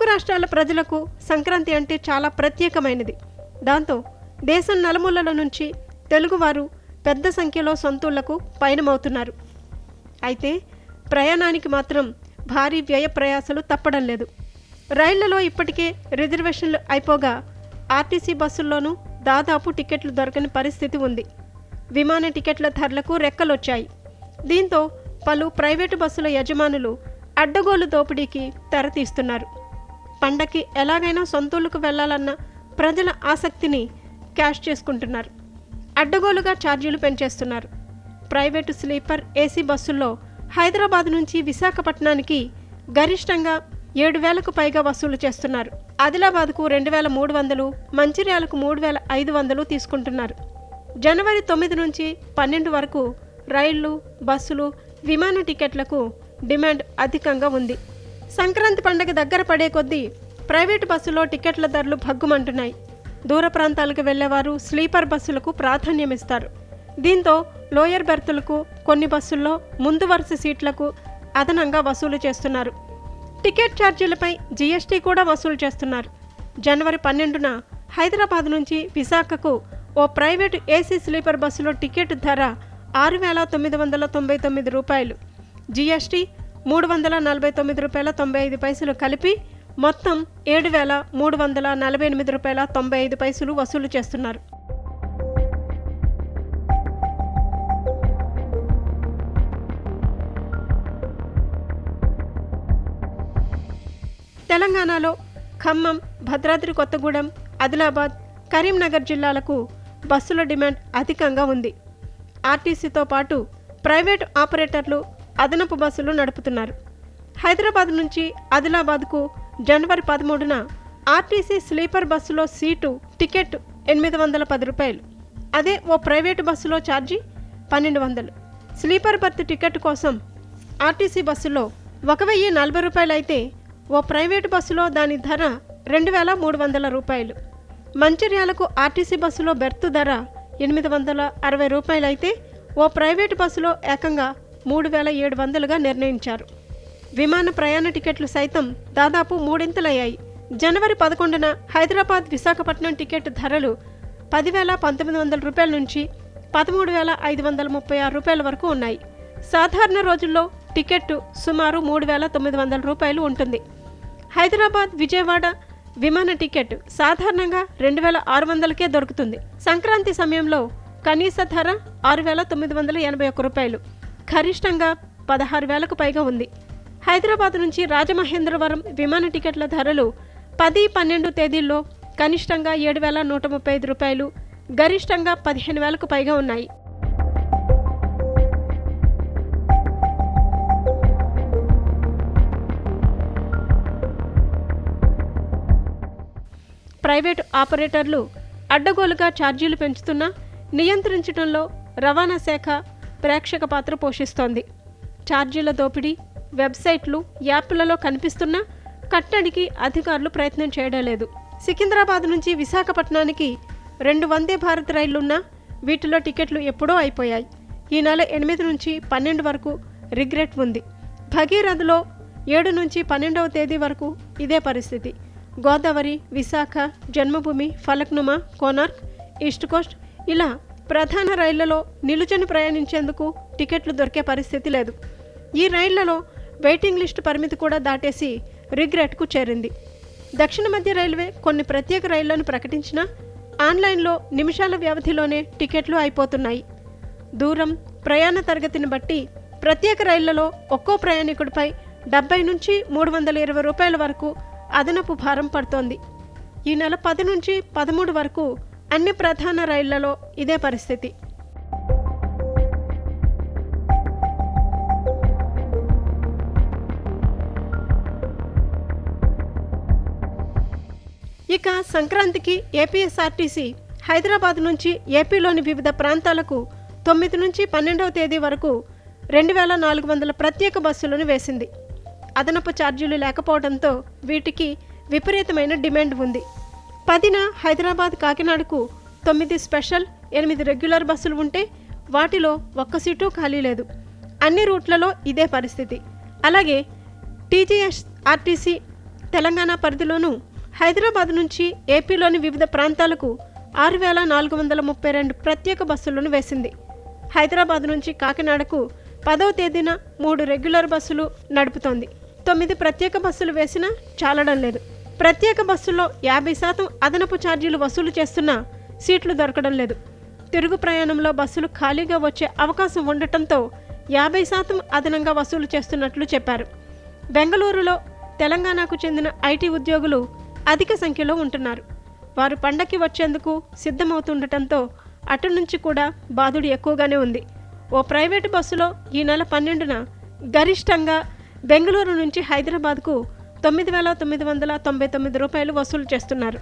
తెలుగు రాష్ట్రాల ప్రజలకు సంక్రాంతి అంటే చాలా ప్రత్యేకమైనది. దాంతో దేశం నలుమూలల నుంచి తెలుగువారు పెద్ద సంఖ్యలో సొంతూళ్ళకు పయనమవుతున్నారు. అయితే ప్రయాణానికి మాత్రం భారీ వ్యయ ప్రయాసలు తప్పడం లేదు. రైళ్ళలో ఇప్పటికే రిజర్వేషన్లు అయిపోగా ఆర్టీసీ బస్సుల్లోనూ దాదాపు టికెట్లు దొరకని పరిస్థితి ఉంది. విమాన టికెట్ల ధరలకు రెక్కలొచ్చాయి. దీంతో పలు ప్రైవేటు బస్సుల యజమానులు అడ్డగోలు దోపిడీకి తెరతీస్తున్నారు. పండక్కి ఎలాగైనా సొంతూళ్ళకు వెళ్ళాలన్న ప్రజల ఆసక్తిని క్యాష్ చేసుకుంటున్నారు. అడ్డగోలుగా ఛార్జీలు పెంచేస్తున్నారు. ప్రైవేటు స్లీపర్ ఏసీ బస్సుల్లో హైదరాబాద్ నుంచి విశాఖపట్నానికి గరిష్టంగా ఏడు వేలకు పైగా వసూలు చేస్తున్నారు. ఆదిలాబాద్కు రెండు వేల మూడు వందలు మంచిర్యాలకు మూడు వేల ఐదు వందలు తీసుకుంటున్నారు. జనవరి తొమ్మిది నుంచి పన్నెండు వరకు రైళ్ళు బస్సులు విమాన టికెట్లకు డిమాండ్ అధికంగా ఉంది. సంక్రాంతి పండగ దగ్గర పడే కొద్దీ ప్రైవేటు బస్సులో టికెట్ల ధరలు భగ్గుమంటున్నాయి. దూర ప్రాంతాలకు వెళ్ళేవారు స్లీపర్ బస్సులకు ప్రాధాన్యమిస్తారు. దీంతో లోయర్ బెర్తులకు కొన్ని బస్సుల్లో ముందు వరుస సీట్లకు అదనంగా వసూలు చేస్తున్నారు. టికెట్ ఛార్జీలపై జీఎస్టీ కూడా వసూలు చేస్తున్నారు. జనవరి పన్నెండున హైదరాబాద్ నుంచి విశాఖకు ఓ ప్రైవేటు ఏసీ స్లీపర్ బస్సులో టికెట్ ధర ఆరు వేల తొమ్మిది వందల తొంభై తొమ్మిది రూపాయలు. జీఎస్టీ మూడు వందల నలభై తొమ్మిది రూపాయల తొంభై ఐదు పైసలు కలిపి మొత్తం ఏడు వేల మూడు వందల నలభై ఎనిమిది రూపాయల తొంభై ఐదు పైసలు వసూలు చేస్తున్నారు. తెలంగాణలో ఖమ్మం భద్రాద్రి కొత్తగూడెం ఆదిలాబాద్ కరీంనగర్ జిల్లాలకు బస్సుల డిమాండ్ అధికంగా ఉంది. ఆర్టీసీతో పాటు ప్రైవేటు ఆపరేటర్లు అదనపు బస్సులు నడుపుతున్నారు. హైదరాబాద్ నుంచి ఆదిలాబాద్కు జనవరి పదమూడున ఆర్టీసీ స్లీపర్ బస్సులో సీటు టికెట్ ఎనిమిది వందల పది రూపాయలు. అదే ఓ ప్రైవేటు బస్సులో ఛార్జీ పన్నెండు వందలు. స్లీపర్ బర్త్ టికెట్ కోసం ఆర్టీసీ బస్సులో ఒక వెయ్యి నలభై రూపాయలు అయితే ఓ ప్రైవేటు బస్సులో దాని ధర రెండు వేల మూడు వందల రూపాయలు. మంచిర్యాలకు ఆర్టీసీ బస్సులో బెర్త్ ధర ఎనిమిది వందల అరవై రూపాయలు అయితే ఓ ప్రైవేటు బస్సులో ఏకంగా మూడు వేల ఏడు వందలుగా నిర్ణయించారు. విమాన ప్రయాణ టికెట్లు సైతం దాదాపు మూడింతలయ్యాయి. జనవరి పదకొండున హైదరాబాద్ విశాఖపట్నం టికెట్ ధరలు పదివేల పంతొమ్మిది వందల రూపాయల నుంచి పదమూడు వేల ఐదు వందల ముప్పై ఆరు రూపాయల వరకు ఉన్నాయి. సాధారణ రోజుల్లో టికెట్ సుమారు మూడు వేల తొమ్మిది వందల రూపాయలు ఉంటుంది. హైదరాబాద్ విజయవాడ విమాన టికెట్ సాధారణంగా రెండు వేల ఆరు వందలకే దొరుకుతుంది. సంక్రాంతి సమయంలో కనీస ధర ఆరు వేల తొమ్మిది వందల ఎనభై ఒక్క రూపాయలు. గరిష్టంగా పదహారు వేలకు పైగా ఉంది. హైదరాబాద్ నుంచి రాజమహేంద్రవరం విమాన టికెట్ల ధరలు పది పన్నెండు తేదీల్లో కనిష్టంగా ఏడు వేల నూట ముప్పై ఐదు రూపాయలు గరిష్టంగా పదిహేను వేలకు పైగా ఉన్నాయి. ప్రైవేటు ఆపరేటర్లు అడ్డగోలుగా ఛార్జీలు పెంచుతున్నా నియంత్రించడంలో రవాణా శాఖ ప్రేక్షక పాత్ర పోషిస్తోంది. ఛార్జీల దోపిడీ వెబ్సైట్లు యాప్లలో కనిపిస్తున్నా కట్టడికి అధికారులు ప్రయత్నం చేయడం లేదు. సికింద్రాబాద్ నుంచి విశాఖపట్నానికి రెండు వందే భారత్ రైళ్ళున్నా వీటిలో టికెట్లు ఎప్పుడో అయిపోయాయి. ఈ నెల ఎనిమిది నుంచి పన్నెండు వరకు రిగ్రెట్ ఉంది. భగీరథలో ఏడు నుంచి పన్నెండవ తేదీ వరకు ఇదే పరిస్థితి. గోదావరి విశాఖ జన్మభూమి ఫలక్నుమా కోనార్క్ ఈస్ట్ కోస్ట్ ఇలా ప్రధాన రైళ్ళలో నిలుచని ప్రయాణించేందుకు టికెట్లు దొరికే పరిస్థితి లేదు. ఈ రైళ్ళలో వెయిటింగ్ లిస్టు పరిమితి కూడా దాటేసి రిగ్రెట్కు చేరింది. దక్షిణ మధ్య రైల్వే కొన్ని ప్రత్యేక రైళ్ళను ప్రకటించినా ఆన్లైన్లో నిమిషాల వ్యవధిలోనే టికెట్లు అయిపోతున్నాయి. దూరం ప్రయాణ తరగతిని బట్టి ప్రత్యేక రైళ్ళలో ఒక్కో ప్రయాణికుడిపై డెబ్బై నుంచి మూడు వందల ఇరవై రూపాయల వరకు అదనపు భారం పడుతోంది. ఈ నెల పది నుంచి పదమూడు వరకు అన్ని ప్రధాన రైళ్ళలో ఇదే పరిస్థితి. ఇక సంక్రాంతికి ఏపీఎస్ఆర్టీసీ హైదరాబాద్ నుంచి ఏపీలోని వివిధ ప్రాంతాలకు తొమ్మిది నుంచి పన్నెండవ తేదీ వరకు రెండు వేల నాలుగు వందల ప్రత్యేక బస్సులను వేసింది. అదనపు ఛార్జీలు లేకపోవడంతో వీటికి విపరీతమైన డిమాండ్ ఉంది. పదిన హైదరాబాద్ కాకినాడకు తొమ్మిది స్పెషల్ ఎనిమిది రెగ్యులర్ బస్సులు ఉంటే వాటిలో ఒక్క సీటు ఖాళీ లేదు. అన్ని రూట్లలో ఇదే పరిస్థితి. అలాగే టీజీఎస్ ఆర్టీసీ తెలంగాణ పరిధిలోనూ హైదరాబాద్ నుంచి ఏపీలోని వివిధ ప్రాంతాలకు ఆరు వేల నాలుగు వందల ముప్పై రెండు ప్రత్యేక బస్సులను వేసింది. హైదరాబాద్ నుంచి కాకినాడకు పదవ తేదీన మూడు రెగ్యులర్ బస్సులు నడుపుతోంది. తొమ్మిది ప్రత్యేక బస్సులు వేసినా చాలడం లేదు. ప్రత్యేక బస్సుల్లో యాభై శాతం అదనపు ఛార్జీలు వసూలు చేస్తున్నా సీట్లు దొరకడం లేదు. తిరుగు ప్రయాణంలో బస్సులు ఖాళీగా వచ్చే అవకాశం ఉండటంతో యాభై శాతం అదనంగా వసూలు చేస్తున్నట్లు చెప్పారు. బెంగళూరులో తెలంగాణకు చెందిన ఐటీ ఉద్యోగులు అధిక సంఖ్యలో ఉంటున్నారు. వారు పండక్కి వచ్చేందుకు సిద్ధమవుతుండటంతో అటు నుంచి కూడా బాధుడు ఎక్కువగానే ఉంది. ఓ ప్రైవేటు బస్సులో ఈ నెల పన్నెండున గరిష్టంగా బెంగళూరు నుంచి హైదరాబాద్కు తొమ్మిది వేల తొమ్మిది వందల తొంభై తొమ్మిది రూపాయలు వసూలు చేస్తున్నారు.